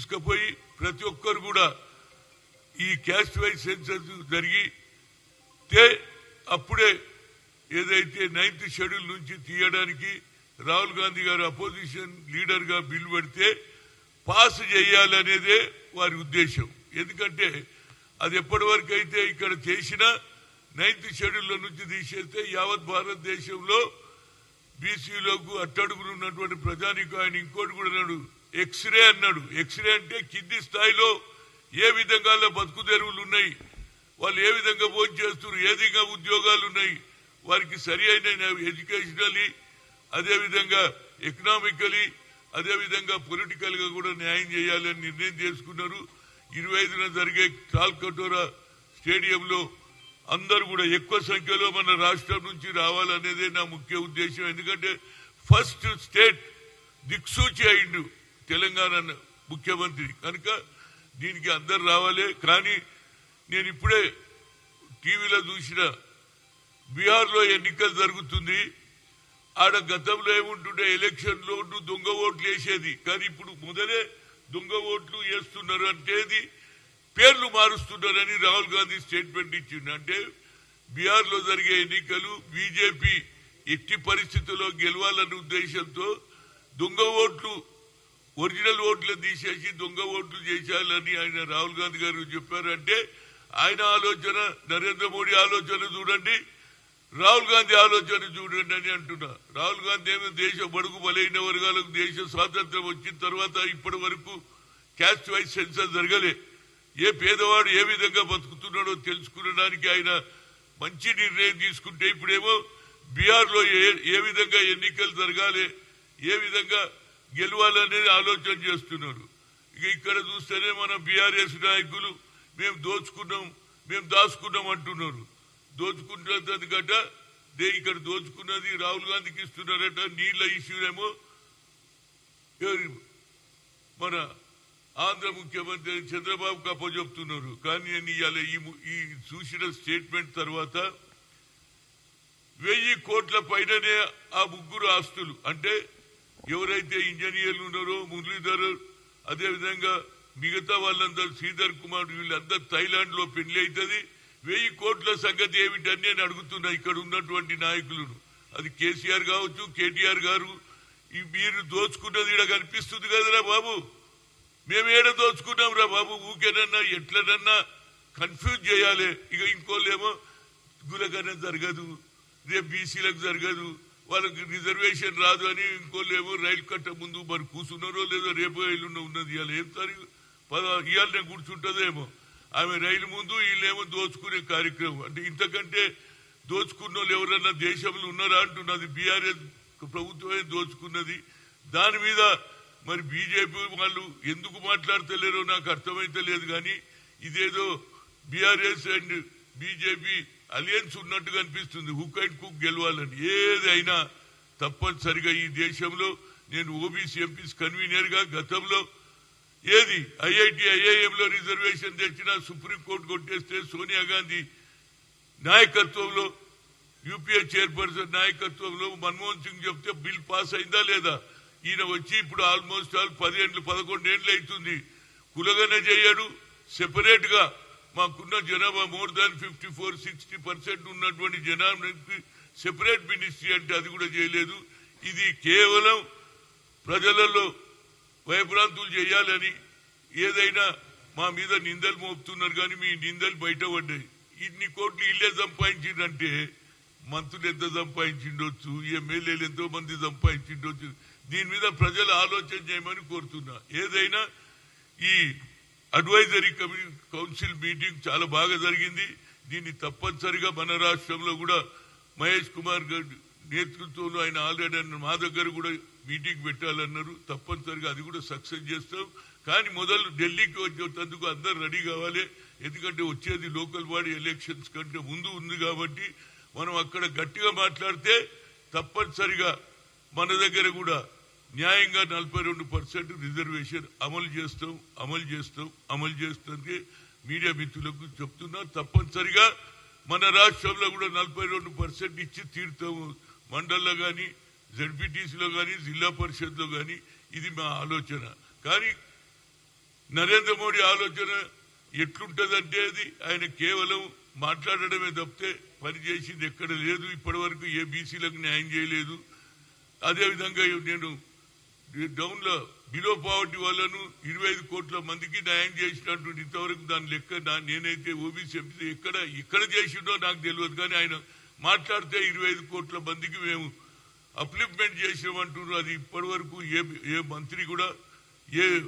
తీసుకుపోయి ప్రతి ఒక్కరు కూడా ఈ క్యాస్ట్ వైజ్ సెన్సస్ జరిగి అప్పుడే ఏదైతే నైన్త్ షెడ్యూల్ నుంచి తీయడానికి రాహుల్ గాంధీ గారు అపోజిషన్ లీడర్గా బిల్ పెడితే పాస్ చేయాలనేదే వారి ఉద్దేశం. ఎందుకంటే అది ఎప్పటి వరకు అయితే ఇక్కడ చేసినా నైన్త్ షెడ్యూల్ నుంచి తీసేస్తే యావత్ భారతదేశంలో బీసీలకు అట్టడుగులు ఉన్నటువంటి ప్రజానికి ఆయన ఇంకోటి కూడా నడు ఎక్స్రే అన్నాడు. ఎక్స్రే అంటే కింది స్థాయిలో ఏ విధంగా బతుకు తెరువులు ఉన్నాయి. వాళ్ళు ఏ విధంగా భోజనం చేస్తున్నారు ఏ విధంగా ఉద్యోగాలు ఉన్నాయి వారికి సరి అయిన ఎడ్యుకేషనలీ అదేవిధంగా ఎకనామికలీ అదేవిధంగా పొలిటికల్గా కూడా న్యాయం చేయాలని నిర్ణయం చేసుకున్నారు. ఇరవై ఐదున జరిగే కాల్కటోరా స్టేడియంలో అందరూ కూడా ఎక్కువ సంఖ్యలో మన రాష్ట్రం నుంచి రావాలనేదే నా ముఖ్య ఉద్దేశం. ఎందుకంటే ఫస్ట్ స్టేట్ దిక్సూచి అయిండు. తెలంగాణ ముఖ్యమంత్రి. కనుక దీనికి అందరు రావాలి. కానీ నేను ఇప్పుడే టీవీలో చూసిన బీహార్లో ఎన్నికలు జరుగుతుంది. ఆడ గతంలో ఏముంటుండే? ఎలక్షన్లో దొంగ ఓట్లు వేసేది. కానీ ఇప్పుడు మొదలే దొంగ ఓట్లు వేస్తున్నారు అంటేది పేర్లు మారుస్తున్నారని రాహుల్ గాంధీ స్టేట్మెంట్ ఇచ్చింది అంటే బీహార్లో జరిగే ఎన్నికలు బీజేపీ ఎట్టి పరిస్థితుల్లో గెలవాలనే ఉద్దేశంతో దొంగ ఓట్లు ఒరిజినల్ ఓట్లు తీసేసి దొంగ ఓట్లు చేశాలని ఆయన రాహుల్ గాంధీ గారు చెప్పారంటే ఆయన ఆలోచన నరేంద్ర మోడీ ఆలోచన చూడండి రాహుల్ గాంధీ ఆలోచన చూడండి అని అంటున్నా. రాహుల్ గాంధీ ఏమో దేశ బడుగు బలైన వర్గాలకు దేశ స్వాతంత్రం వచ్చిన తర్వాత ఇప్పటి వరకు క్యాస్ట్ వైజ్ సెన్సర్ జరగలే. ఏ పేదవాడు ఏ విధంగా బతుకుతున్నాడో తెలుసుకునడానికి ఆయన మంచి నిర్ణయం తీసుకుంటే ఇప్పుడేమో బీహార్లో ఏ ఏ విధంగా ఎన్నికలు జరగాలి ఏ విధంగా గెలవాలనేది ఆలోచన చేస్తున్నారు. ఇక ఇక్కడ చూస్తేనే మన బీఆర్ఎస్ నాయకులు మేము దోచుకున్నాం మేము దాచుకున్నాం అంటున్నారు. దోచుకుంటున్నది గట దే ఇక్కడ దోచుకున్నది రాహుల్ గాంధీకి ఇస్తున్నారట నీళ్ళ ఇష్యూ ఏమో మన ఆంధ్ర ముఖ్యమంత్రి చంద్రబాబు అప్పచెప్తున్నారు. కానీ నేను ఇవాళ ఈ చూసిన స్టేట్మెంట్ తర్వాత వెయ్యి కోట్ల పైననే ఆ ముగ్గురు ఆస్తులు అంటే ఎవరైతే ఇంజనీర్లు ఉన్నారో మురళీధర్ అదేవిధంగా మిగతా వాళ్ళందరూ శ్రీధర్ కుమార్ వీళ్ళందరూ థైలాండ్లో పెళ్ళి అవుతుంది వెయ్యి కోట్ల సంగతి ఏమిటని నేను అడుగుతున్నా ఇక్కడ ఉన్నటువంటి నాయకులను. అది కేసీఆర్ కావచ్చు కేటీఆర్ గారు మీరు దోచుకున్నది ఇక్కడ కనిపిస్తుంది కదరా బాబు? మేము ఏడ దోచుకున్నాం రా బాబు? ఊకేనన్నా ఎట్లనన్నా కన్ఫ్యూజ్ చేయాలి. ఇక ఇంకోళ్ళేమో గులకన్నా జరగదు రేపు బీసీలకు జరగదు వాళ్ళకి రిజర్వేషన్ రాదు అని ఇంకోళ్ళు ఏమో రైలు కట్ట ముందు మరి కూర్చున్నారో లేదో రేపు ఎల్లుండి ఉన్నది. ఇవాళ ఏం తారీఖు? పద ఇవాళ కూర్చుంటుందేమో. ఆమె రైలు ముందు వీళ్ళేమో దోచుకునే కార్యక్రమం. అంటే ఇంతకంటే దోచుకున్న వాళ్ళు ఎవరన్నా దేశంలో ఉన్నారా అంటున్నది. బీఆర్ఎస్ ప్రభుత్వమే దోచుకున్నది. దాని మీద మరి బీజేపీ వాళ్ళు ఎందుకు మాట్లాడతలేరో నాకు అర్థమైతే లేదు కానీ ఇదేదో బీఆర్ఎస్ అండ్ బీజేపీ అలియన్స్ ఉన్నట్టుగా అనిపిస్తుంది. హుక్ అండ్ కుక్ గెలవాలని. ఏదైనా తప్పనిసరిగా ఈ దేశంలో నేను ఓబీసీ ఎంపీస్ కన్వీనర్గా గతంలో ఏది? ఐఐటి ఐఐఎం లో రిజర్వేషన్ తెచ్చిన సుప్రీంకోర్టు కొట్టేస్తే సోనియా గాంధీ నాయకత్వంలో యూపీఏ చైర్పర్సన్ నాయకత్వంలో మన్మోహన్ సింగ్ చెప్తే బిల్ పాస్ అయిందా లేదా? ఈయన వచ్చి ఇప్పుడు ఆల్మోస్ట్ ఆల్ పదిహేండ్లు పదకొండేండ్లు అవుతుంది కులగన చేయడు సెపరేట్గా మాకున్న జనాభా more than fifty four sixty percent ఉన్నటువంటి జనాభాకి సెపరేట్ మినిస్ట్రీ అంటే అది కూడా చేయలేదు. ఇది కేవలం ప్రజలలో భయభ్రాంతులు చేయాలని ఏదైనా మా మీద నిందలు మోపుతున్నారు కానీ మీ నిందలు బయటపడ్డాయి. ఇన్ని కోట్లు ఇల్లే సంపాదించిందంటే మంత్రులు ఎంత సంపాదించిండొచ్చు ఎమ్మెల్యేలు ఎంతో మంది సంపాదించిండొచ్చు. దీని మీద ప్రజలు ఆలోచన చేయమని కోరుతున్నా. ఏదైనా ఈ అడ్వైజరీ కమిటీ కౌన్సిల్ మీటింగ్ చాలా బాగా జరిగింది. దీన్ని తప్పనిసరిగా మన రాష్ట్రంలో కూడా మహేష్ కుమార్ గారి నేతృత్వంలో ఆయన ఆల్రెడీ అన్న- మా దగ్గర కూడా మీటింగ్ పెట్టాలన్నారు. తప్పనిసరిగా అది కూడా సక్సెస్ చేస్తాం. కానీ మొదలు ఢిల్లీకి వచ్చేటందుకు అందరు రెడీ కావాలి. ఎందుకంటే వచ్చేది లోకల్ బాడీ ఎలక్షన్స్ కంటే ముందు ఉంది కాబట్టి మనం అక్కడ గట్టిగా మాట్లాడితే తప్పనిసరిగా మన దగ్గర కూడా న్యాయంగా నలభై రెండు పర్సెంట్ రిజర్వేషన్ అమలు చేస్తాం అమలు చేస్తాం అమలు చేస్తానికి మీడియా మిత్రులకు చెప్తున్నా తప్పనిసరిగా మన రాష్ట్రంలో కూడా నలభై రెండు పర్సెంట్ ఇచ్చి తీరుతాము. మండల్లో కానీ జడ్పీటీసీలో కానీ జిల్లా పరిషత్లో కానీ ఇది మా ఆలోచన. కానీ నరేంద్ర మోడీ ఆలోచన ఎట్లుంటదంటే అది ఆయన కేవలం మాట్లాడడమే తప్పితే పని చేసింది ఎక్కడ లేదు. ఇప్పటి వరకు ఏ బీసీలకు న్యాయం చేయలేదు. అదేవిధంగా నేను డౌన్లో బిలో పావర్టీ వాళ్ళను ఇరవై ఐదు కోట్ల మందికి న్యాయం చేసినట్టు ఇంతవరకు దాని లెక్క నేనైతే ఓబీసీ ఎంపీ ఎక్కడ ఎక్కడ చేసిండో నాకు తెలియదు. కానీ ఆయన మాట్లాడితే ఇరవై ఐదు కోట్ల మందికి మేము అప్లిప్మెంట్ చేసినామంటున్నారు. అది ఇప్పటి వరకు ఏ ఏ మంత్రి కూడా ఏ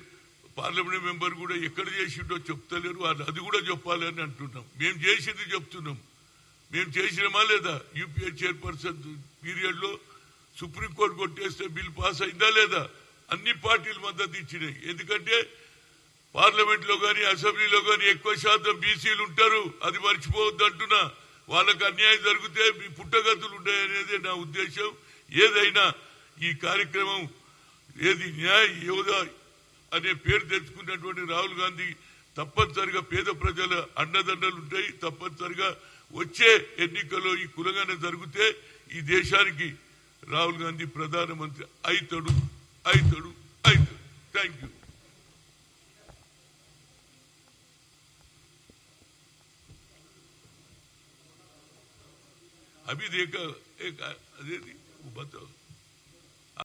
పార్లమెంట్ మెంబర్ కూడా ఎక్కడ చేసిండో చెప్తలేరు. వాళ్ళు అది కూడా చెప్పాలని అంటున్నాం. మేము చేసింది చెప్తున్నాం. మేము చేసినామా లేదా? యూపీఏ చైర్పర్సన్ పీరియడ్లో సుప్రీంకోర్టు కొట్టేస్తే బిల్ పాస్ అయిందా లేదా? అన్ని పార్టీలు మద్దతు ఇచ్చినాయి. ఎందుకంటే పార్లమెంట్లో గాని అసెంబ్లీలో గాని ఎక్కువ శాతం బీసీలు ఉంటారు. అది మర్చిపోవద్దు అంటున్నా. వాళ్ళకి అన్యాయం జరిగితే మీ పుట్టగతులు ఉన్నాయనేది నా ఉద్దేశం. ఏదైనా ఈ కార్యక్రమం ఏది న్యాయ యోధ అనే పేరు తెచ్చుకున్నటువంటి రాహుల్ గాంధీ తప్పనిసరిగా పేద ప్రజల అండదండలు ఉంటాయి. తప్పనిసరిగా వచ్చే ఎన్నికల్లో ఈ కులగానే జరిగితే ఈ దేశానికి రాహుల్ గాంధీ ప్రధానమంత్రి అవుతాడు అవుతాడు అవుతాడు థ్యాంక్ యూ अभी देखा एक अरे बताओ